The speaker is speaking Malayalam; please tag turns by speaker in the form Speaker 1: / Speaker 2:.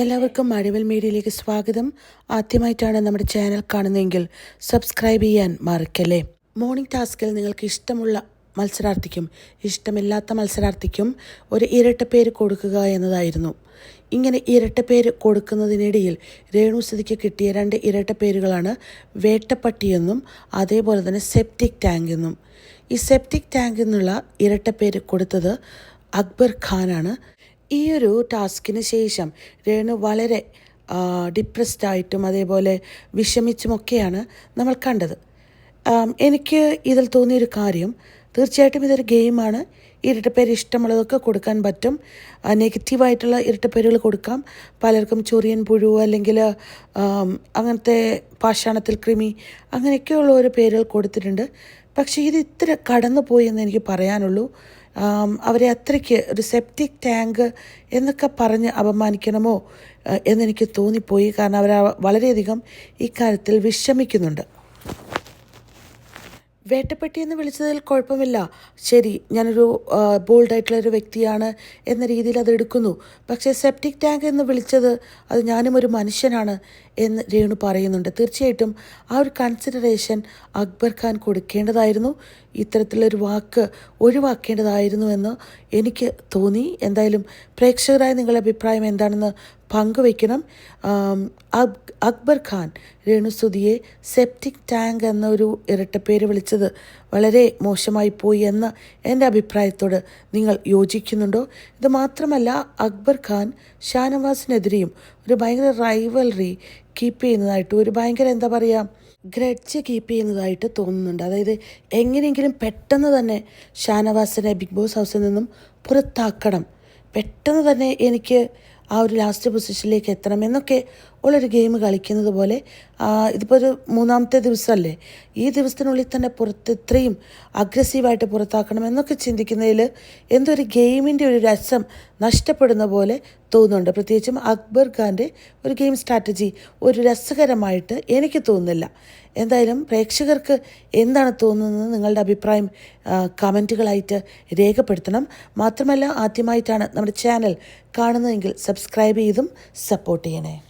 Speaker 1: എല്ലാവർക്കും മഴവൽ മീഡിയയിലേക്ക് സ്വാഗതം. ആദ്യമായിട്ടാണ് നമ്മുടെ ചാനൽ കാണുന്നതെങ്കിൽ സബ്സ്ക്രൈബ് ചെയ്യാൻ മറക്കല്ലേ? മോർണിംഗ് ടാസ്കിൽ നിങ്ങൾക്ക് ഇഷ്ടമുള്ള മത്സരാർത്ഥിക്കും ഇഷ്ടമില്ലാത്ത മത്സരാർത്ഥിക്കും ഒരു ഇരട്ട പേര് കൊടുക്കുക എന്നതായിരുന്നു. ഇങ്ങനെ ഇരട്ട പേര് കൊടുക്കുന്നതിനിടയിൽ രേണു രേണുസുതിക്ക് കിട്ടിയ രണ്ട് ഇരട്ടപ്പേരുകളാണ് വേട്ടപ്പട്ടി എന്നും അതേപോലെ തന്നെ സെപ്റ്റിക് ടാങ്ക് എന്നും. ഈ സെപ്റ്റിക് ടാങ്ക് എന്നുള്ള ഇരട്ട പേര് കൊടുത്തത് അക്ബർ ഖാനാണ്. ഈ ഒരു ടാസ്കിന് ശേഷം രേണു വളരെ ഡിപ്രസ്ഡ് ആയിട്ടും അതേപോലെ വിഷമിച്ചുമൊക്കെയാണ് നമ്മൾ കണ്ടത്. എനിക്ക് ഇതിൽ തോന്നിയൊരു കാര്യം തീർച്ചയായിട്ടും ഇതൊരു ഗെയിമാണ്. ഇരട്ടപ്പേര് ഇഷ്ടമുള്ളതൊക്കെ കൊടുക്കാൻ പറ്റും. നെഗറ്റീവായിട്ടുള്ള ഇരട്ടപ്പേരുകൾ കൊടുക്കാം. പലർക്കും ചൊറിയൻ പുഴു അല്ലെങ്കിൽ അങ്ങനത്തെ പാഷാണത്തിൽ കൃമി അങ്ങനെയൊക്കെയുള്ള ഓരോ പേരുകൾ കൊടുത്തിട്ടുണ്ട്. പക്ഷേ ഇത് ഇത്ര കടന്നു പോയി എന്ന് എനിക്ക് പറയാനുള്ളൂ. അവരെ അത്രയ്ക്ക് ഒരു സെപ്റ്റിക് ടാങ്ക് എന്നൊക്കെ പറഞ്ഞ് അപമാനിക്കണമോ എന്നെനിക്ക് തോന്നിപ്പോയി. കാരണം അവർ വളരെയധികം ഇക്കാര്യത്തിൽ വിഷമിക്കുന്നുണ്ട്. വേട്ടപ്പെട്ടി എന്ന് വിളിച്ചതിൽ കുഴപ്പമില്ല. ശരി ഞാനൊരു ബോൾഡായിട്ടുള്ള ഒരു വ്യക്തിയാണ് എന്ന രീതിയിൽ അത് എടുക്കുന്നു. പക്ഷേ സെപ്റ്റിക് ടാങ്ക് എന്ന് വിളിച്ചത് അത് ഞാനും ഒരു മനുഷ്യനാണ് എന്ന് രേണു പറയുന്നുണ്ട്. തീർച്ചയായിട്ടും ആ ഒരു കൺസിഡറേഷൻ അക്ബർ ഖാൻ കൊടുക്കേണ്ടതായിരുന്നു. ഇത്തരത്തിലൊരു വാക്ക് ഒഴിവാക്കേണ്ടതായിരുന്നു എന്ന് എനിക്ക് തോന്നി. എന്തായാലും പ്രേക്ഷകരായ നിങ്ങളുടെ അഭിപ്രായം എന്താണെന്ന് പങ്കുവയ്ക്കണം. അക്ബർ ഖാൻ രേണുസുതിയെ സെപ്റ്റിക് ടാങ്ക് എന്നൊരു ഇരട്ടപ്പേര് വിളിച്ചത് വളരെ മോശമായി പോയി എന്ന എന്റെ അഭിപ്രായത്തോട് നിങ്ങൾ യോജിക്കുന്നുണ്ടോ? ഇത് മാത്രമല്ല അക്ബർ ഖാൻ ഷാനവാസിനെതിരെയും ഒരു ഭയങ്കര റൈവൽറി കീപ്പ് ചെയ്യുന്നതായിട്ട് ഒരു ഭയങ്കര എന്താ പറയുക ഗ്രഡ്ജ് കീപ്പ് ചെയ്യുന്നതായിട്ട് തോന്നുന്നുണ്ട്. അതായത് എങ്ങനെയെങ്കിലും പെട്ടെന്ന് തന്നെ ഷാനവാസിനെ ബിഗ് ബോസ് ഹൗസിൽ നിന്നും പുറത്താക്കണം. പെട്ടെന്ന് തന്നെ എനിക്ക് ആ ഒരു ലാസ്റ്റ് പൊസിഷനിലേക്ക് എത്തണം എന്നൊക്കെ ഉള്ളൊരു ഗെയിം കളിക്കുന്നത് പോലെ ഇതിപ്പോൾ ഒരു മൂന്നാമത്തെ ദിവസമല്ലേ ഈ ദിവസത്തിനുള്ളിൽ തന്നെ പുറത്ത് ഇത്രയും അഗ്രസീവായിട്ട് പുറത്താക്കണം എന്നൊക്കെ ചിന്തിക്കുന്നതിൽ എന്തൊരു ഗെയിമിന്റെ ഒരു രസം നഷ്ടപ്പെടുന്ന പോലെ തോന്നുന്നുണ്ട്. പ്രത്യേകിച്ചും അക്ബർ ഖാന്റെ ഒരു ഗെയിം സ്ട്രാറ്റജി ഒരു രസകരമായിട്ട് എനിക്ക് തോന്നുന്നില്ല. എന്തായാലും പ്രേക്ഷകർക്ക് എന്താണ് തോന്നുന്നത് നിങ്ങളുടെ അഭിപ്രായം കമന്റുകളായിട്ട് രേഖപ്പെടുത്തണം. മാത്രമല്ല ആദ്യമായിട്ടാണ് നമ്മുടെ ചാനൽ കാണുന്നതെങ്കിൽ സബ്സ്ക്രൈബ് ചെയ്തും സപ്പോർട്ട് ചെയ്യണേ.